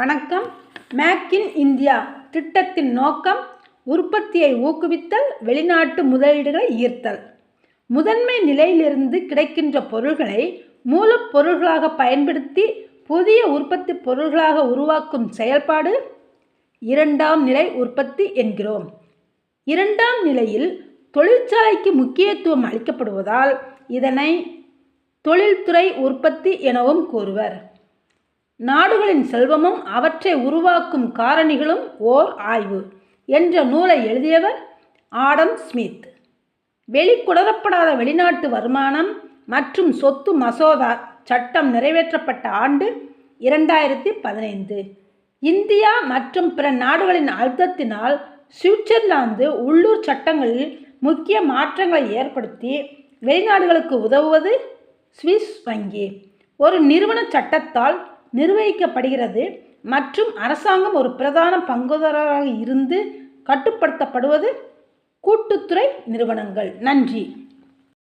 வணக்கம். Make in India திட்டத்தின் நோக்கம் உற்பத்தியை ஊக்குவித்தல் வெளிநாட்டு முதலீடுகளை ஈர்த்தல். முதன்மை நிலையிலிருந்து கிடைக்கின்ற பொருள்களை மூலப்பொருள்களாக பயன்படுத்தி புதிய உற்பத்தி பொருள்களாக உருவாக்கும் செயல்பாடு. இரண்டாம் நிலை உற்பத்தி என்கிறோம். இரண்டாம் நிலையில் தொழிற்சாலைக்கு முக்கியத்துவம் அளிக்கப்படுவதால் இதனை தொழில்துறை உற்பத்தி எனவும் கூறுவர். நாடுகளின் செல்வமும் அவற்றை உருவாக்கும் காரணிகளும் ஓர் ஆய்வு என்ற நூலை எழுதியவர் ஆடம் ஸ்மித். வெளிக்குடரப்படாத வெளிநாட்டு வருமானம் மற்றும் சொத்து மசோதா சட்டம் நிறைவேற்றப்பட்ட ஆண்டு இரண்டாயிரத்தி பதினைந்து. இந்தியா மற்றும் பிற நாடுகளின் அழுத்தத்தினால் சுவிட்சர்லாந்து உள்ளூர் சட்டங்களில் முக்கிய மாற்றங்களை ஏற்படுத்தி வெளிநாடுகளுக்கு உதவுவது சுவிஸ் வங்கி. ஒரு நிறுவன சட்டத்தால் நிர்வகிக்கப்படுகிறது மற்றும் அரசாங்கம் ஒரு பிரதான பங்குதாரராக இருந்து கட்டுப்படுத்தப்படுவது கூட்டுத்துறை நிறுவனங்கள். நன்றி.